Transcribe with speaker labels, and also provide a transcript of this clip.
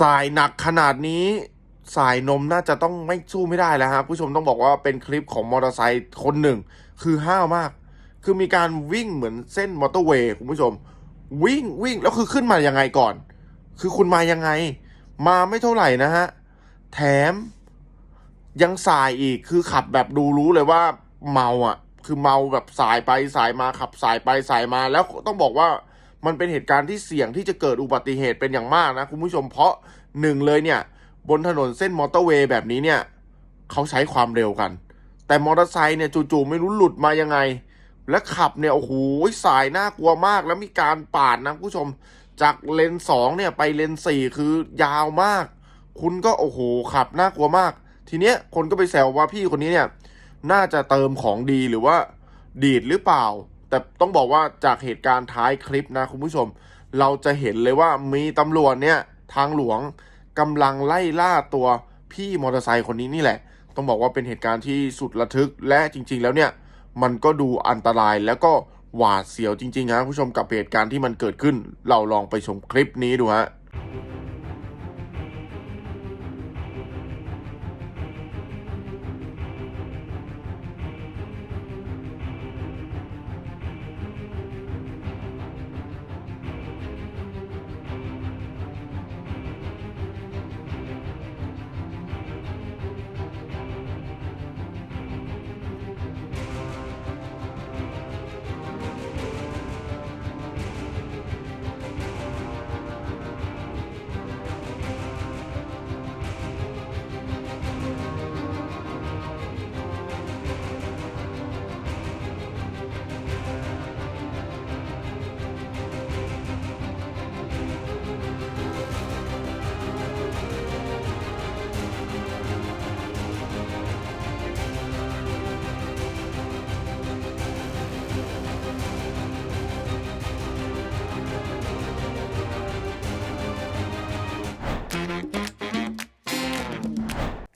Speaker 1: สายหนักขนาดนี้ สายนมน่าจะต้องไม่สู้ไม่ได้แล้วฮะผู้ชมต้องบอกว่าเป็นคลิปของมอเตอร์ไซค์คนหนึ่ง คือห้าวมาก คือมีการวิ่งเหมือนเส้นมอเตอร์เวย์คุณผู้ชม วิ่งวิ่งแล้วคือขึ้นมายังไงก่อน คือคุณมายังไง มาไม่เท่าไหร่นะฮะ แถม ยังสายอีกคือขับแบบดูรู้เลยว่าเมาอะ คือเมาแบบสายไปสายมาขับสายไปสายมาแล้วต้องบอกว่า มันเป็นเหตุการณ์ที่เสี่ยงที่จะเกิดอุบัติเหตุเป็นอย่างมากนะคุณผู้ชมเพราะหนึ่งเลยเนี่ย บนถนนเส้นมอเตอร์เวย์แบบนี้เนี่ยเขาใช้ความเร็วกัน แต่มอเตอร์ไซค์เนี่ยจู่ๆไม่รู้หลุดมายังไง และขับเนี่ยโอ้โหสายน่ากลัวมากแล้วมีการปาดนะคุณผู้ชม จากเลนสองเนี่ยไปเลนสี่คือยาวมาก คุณก็โอ้โหขับน่ากลัวมาก ทีเนี้ยคนก็ไปแซวว่าพี่คนนี้เนี่ยน่าจะเติมของดีหรือว่าดีดหรือเปล่า แต่ต้องบอกว่าจากเหตุการณ์ท้ายคลิปนะคุณผู้ชม เราจะเห็นเลยว่ามีตำรวจเนี่ยทางหลวงกำลังไล่ล่าตัวพี่มอเตอร์ไซค์คนนี้นี่แหละ ต้องบอกว่าเป็นเหตุการณ์ที่สุดระทึกและจริง ๆ แล้วเนี่ยมันก็ดูอันตรายแล้วก็หวาดเสียวจริงๆฮะคุณผู้ชมกับเหตุการณ์ที่มันเกิดขึ้น เราลองไปชมคลิปนี้ดูฮะ